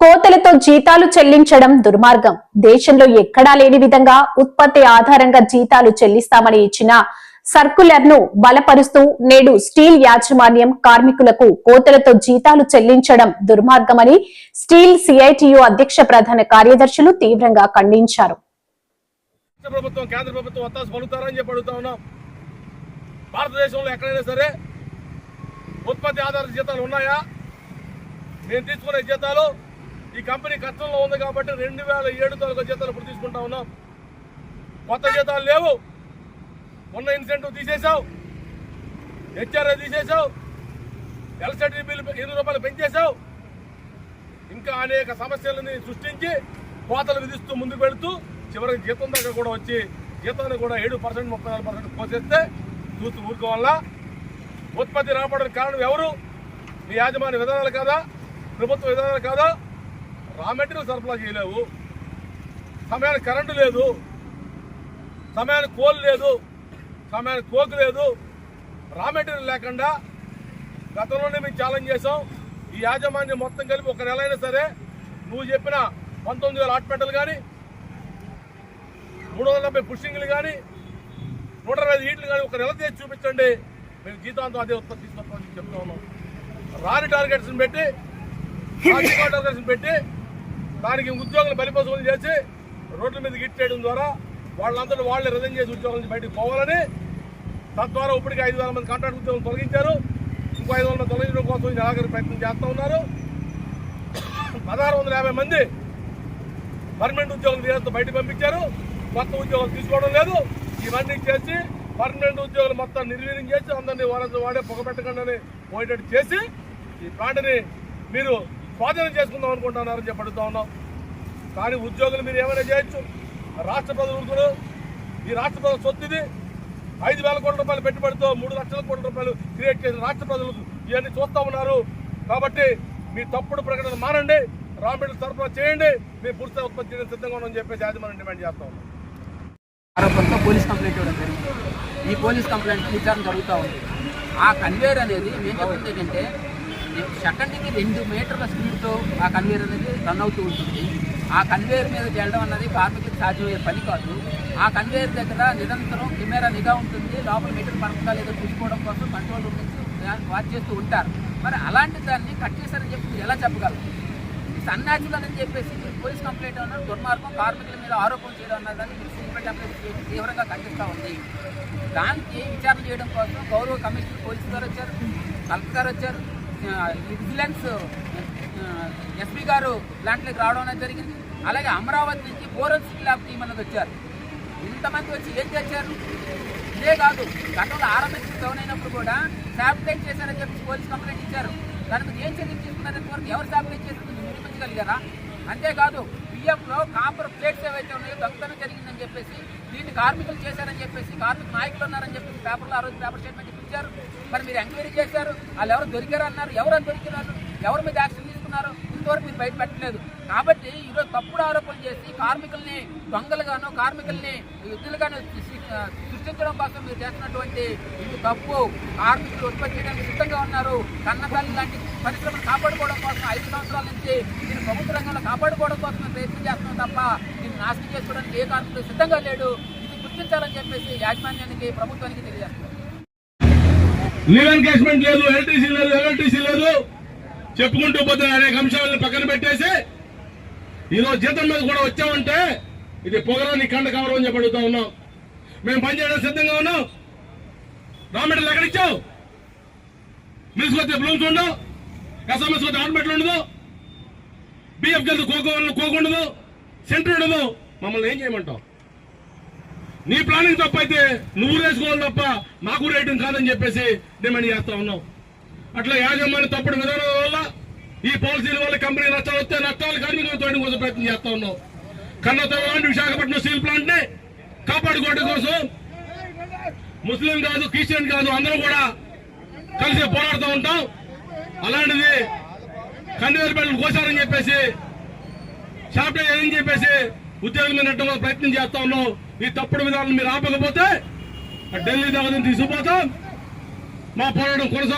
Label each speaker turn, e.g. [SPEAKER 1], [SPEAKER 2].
[SPEAKER 1] కోతలతో జీతాలు చెల్లించడం దుర్మార్గం. దేశంలో ఎక్కడా లేని విధంగా ఉత్పత్తి ఆధారంగా జీతాలు చెల్లిస్తామని ఇచ్చిన సర్కులర్ను బలపరుస్తూ నేడు స్టీల్ యాజమాన్యం కార్మికులకు కోతలతో జీతాలు చెల్లించడం దుర్మార్గమని స్టీల్ సిఐటియు అధ్యక్ష ప్రధాన కార్యదర్శులు తీవ్రంగా ఖండించారు.
[SPEAKER 2] భారతదేశంలో ఎక్కడైనా సరే ఉత్పత్తి ఆధారిత జీతాలు ఉన్నాయా? నేను తీసుకునే జీతాలు ఈ కంపెనీ కష్టంలో ఉంది కాబట్టి రెండు వేల ఏడు తాలూకా జీతాలు ఇప్పుడు తీసుకుంటా ఉన్నాం. కొత్త జీతాలు లేవు. ఉన్న ఇన్సెంటివ్ తీసేశావు. హెచ్ఆర్ఏ తీసేశావు. ఎల్సెటీ బిల్లు ఎనిమిది రూపాయలు పెంచేశావు. ఇంకా అనేక సమస్యలని సృష్టించి కోతలు విధిస్తూ ముందుకు వెళుతూ చివరికి జీతం దగ్గర కూడా వచ్చి జీతాన్ని కూడా ఏడు పర్సెంట్ ముప్పై నాలుగు పర్సెంట్ కోసేస్తే చూస్తూ ఊరుకోవాలా? ఉత్పత్తి రాబడడానికి కారణం ఎవరు? మీ యాజమాన్య విధానాలు కాదా? ప్రభుత్వ విధానాలు కాదా? రా మెటీరియల్ సరఫరా చేయలేవు. సమయానికి కరెంటు లేదు. సమయానికి కోల్ లేదు. సమయానికి కోక్ లేదు. రా మెటీరియల్ లేకుండా గతంలోనే మేము ఛాలెంజ్ చేసాం ఈ యాజమాన్యం మొత్తం కలిపి ఒక నెల అయినా సరే నువ్వు చెప్పిన పంతొమ్మిది వేల హాస్పిటల్ కానీ మూడు వందల డెబ్బై పుషింగ్లు కానీ నూట ఇరవై ఐదు హీట్లు కానీ ఒక నెల చేసి చూపించండి. మేము జీతాంతం అదే ఉత్పత్తి తీసుకొస్తామని చెప్తా ఉన్నాం. రాని టార్గెట్స్ని పెట్టి టార్గెట్స్ని పెట్టి దానికి ఉద్యోగులు బలిపశువులు చేసి రోడ్ల మీద గిట్టేయడం ద్వారా వాళ్ళందరూ వాళ్ళే రిజైన్ చేసి ఉద్యోగాల నుంచి బయటకు పోవాలని తద్వారా ఇప్పటికే ఐదు వేల మంది కాంట్రాక్ట్ ఉద్యోగులు తొలగించారు. ఇంకో ఐదు వందల తొలగించడం కోసం ఈ ప్రయత్నం చేస్తూ ఉన్నారు. పదహారు వందల యాభై మంది పర్మనెంట్ ఉద్యోగులు వీరంతా బయట పంపించారు. కొత్త ఉద్యోగాలు తీసుకోవడం లేదు. ఇవన్నీ చేసి పర్మనెంట్ ఉద్యోగులు మొత్తం నిర్వీర్యం చేసి అందరినీ వారంతా వాడే పొగపెట్టకుండా పోయేటట్టు చేసి ఈ ప్లాంట్ని మీరు స్వాధీనం చేసుకుందాం అనుకుంటున్నారని చెప్పి అడుగుతా ఉన్నాం. కానీ ఉద్యోగులు మీరు ఏమైనా చేయొచ్చు? రాష్ట్ర ప్రజలు ఈ రాష్ట్ర ప్రజల సొత్తు ఇది. ఐదు వేల కోట్ల రూపాయలు పెట్టుబడితో మూడు లక్షల కోట్ల రూపాయలు క్రియేట్ చేసిన రాష్ట్ర ప్రజలు ఇవన్నీ చూస్తా ఉన్నారు. కాబట్టి మీ తప్పుడు ప్రకటన మానండి. రా మెటీరియల్ సరఫరా చేయండి. మీ పూర్తిగా ఉత్పత్తి చేయడం సిద్ధంగా ఉన్నామని చెప్పేసి యాజమాన్యం డిమాండ్ చేస్తా ఉన్నాం.
[SPEAKER 3] ఆరోపణతో పోలీస్ కంప్లైంట్ ఇవ్వడం జరిగింది. ఈ పోలీస్ కంప్లైంట్ విచారణ జరుగుతూ ఉంది. ఆ కన్వేయర్ అనేది మేము చెప్తుంది ఏంటంటే సెకండ్కి రెండు మీటర్ల స్పీడ్తో ఆ కన్వేయర్ అనేది రన్ అవుతూ ఉంటుంది. ఆ కన్వేయర్ మీద చేయడం అన్నది కార్మికులకు సాధ్యమయ్యే పని కాదు. ఆ కన్వేయర్ దగ్గర నిరంతరం కెమెరా నిఘా ఉంటుంది. లోపల మీటర్ పడుతుందా లేదో చూసుకోవడం కోసం కంట్రోల్ రూమ్ నుంచి వాచ్ చేస్తూ ఉంటారు. మరి అలాంటి దాన్ని కట్ చేశారని చెప్పి ఎలా చెప్పగలరు? సన్నాచులు అని చెప్పేసి పోలీస్ కంప్లైంట్ అన్నారు దుర్మార్గం కార్మికుల మీద ఆరోపణ చేయడం అన్నదాన్ని మీరు సూపరింట్ తీవ్రంగా ఖండిస్తూ ఉంది. దానికి విచారణ చేయడం కోసం గౌరవ కమిషనర్ పోలీసు గారు వచ్చారు కలెక్టర్ గారు వచ్చారు. విజిలెన్స్ ఎస్పీ గారు ప్లాంట్లోకి రావడం అనేది జరిగింది. అలాగే అమరావతి నుంచి ఫోరెన్సిక్ ల్యాబ్ టీం అనేది వచ్చారు. ఇంతమంది వచ్చి ఏం చేశారు? ఇదే కాదు గతంలో ఆరంభించిన డౌన్ అయినప్పుడు కూడా శాబిటైజ్ చేశారని చెప్పి పోలీస్ కంప్లైంట్ ఇచ్చారు. దాని మీద ఏం చర్యలు తీసుకున్నారని వరకు ఎవరు శాబిటైజ్ చేశారు నిరూపించగలిగారా అంతేకాదు బియ్యంలో కాపర్ ప్లేట్స్ ఏవైతే ఉన్నాయో దొంగతనం జరిగిందని చెప్పేసి కార్మికులు చేశారని చెప్పేసి కార్మిక నాయకులు ఉన్నారని చెప్పేసి పేపర్లో ఆ రోజు పేపర్ స్టేట్మెంట్ ఇప్పించారు. మరి మీరు ఎంక్వైరీ చేశారు. వాళ్ళు ఎవరు దొరికారు అన్నారు. ఎవరు దొరికినారు? ఎవరి మీద యాక్షన్ తీసుకున్నారు? ఇంతవరకు మీరు బయట పెట్టలేదు. కాబట్టి ఈరోజు తప్పుడు ఆరోపణలు చేసి కార్మికుల్ని దొంగలుగాను కార్మికుల్ని యుద్ధులుగాను సృష్టించడం కోసం మీరు చేస్తున్నటువంటి ఇది తప్పు. కార్మికులు ఉత్పత్తి చేయడానికి సిద్ధంగా ఉన్నారు. కన్నతల్లి లాంటి పరిశ్రమను కాపాడుకోవడం కోసం ఐదు సంవత్సరాల నుంచి దీన్ని ప్రభుత్వ రంగంలో కాపాడుకోవడం కోసం ప్రయత్నం చేస్తున్నాం తప్ప దీన్ని నాశనం చేసుకోవడానికి ఏ కార్మికులు సిద్ధంగా లేడు. గుర్తించాలని చెప్పేసి యాజమాన్యానికి ప్రభుత్వానికి తెలియజేస్తున్నారు
[SPEAKER 2] లీవ్ ఎన్కేజ్మెంట్ లేదు ఎల్టీసీ లేదు ఎల్ఎల్టీసీ లేదు. చెప్పుకుంటూ పోతే అనేక అంశాలను పక్కన పెట్టేసి ఈరోజు జీతం మీద కూడా వచ్చామంటే ఇది పొగరాని కండ కవరం అని చెప్పి అడుగుతా ఉన్నాం. మేము పనిచేయడం సిద్ధంగా ఉన్నాం. రామెటల్ ఎక్కడిచ్చావు మిల్స్ బ్లూమ్స్ ఉండవు. ఎస్ఎంఎస్ వచ్చే ఆటోమేట్లు ఉండదు. బిఎఫ్ వెళ్తే కోకో కోకు ఉండదు. సెంటర్ ఉండదు. మమ్మల్ని ఏం చేయమంటావు? నీ ప్లానింగ్ తప్పైతే నువ్వు వేసుకోవాలి తప్ప మాకు రేటింగ్ కాదని చెప్పేసి డిమాండ్ చేస్తా ఉన్నాం అట్లా యాజమాన్య తప్పుడు విధానాల వల్ల ఈ పాలసీల వల్ల కంపెనీ నష్టాలు వస్తే నష్టాలు కార్మికులు తోయడం కోసం ప్రయత్నం చేస్తా ఉన్నాం కన్నతో లాంటి విశాఖపట్నం స్టీల్ ప్లాంట్ని కాపాడుకోవడం కోసం ముస్లిం కాదు క్రిస్టియన్ కాదు అందరూ కూడా కలిసి పోరాడుతూ ఉంటాం. అలాంటిది కన్వేర్ బెల్ట్ కోసారని చెప్పేసి షాప్ ఏం చెప్పేసి ఉద్యోగం నెట్టడానికి ప్రయత్నం చేస్తా ఉన్నాం. ఈ తప్పుడు విధానం మీరు ఆపకపోతే ఢిల్లీ దగ్గర తీసుకుపోతాం. మా పోరాటం కొనసాగు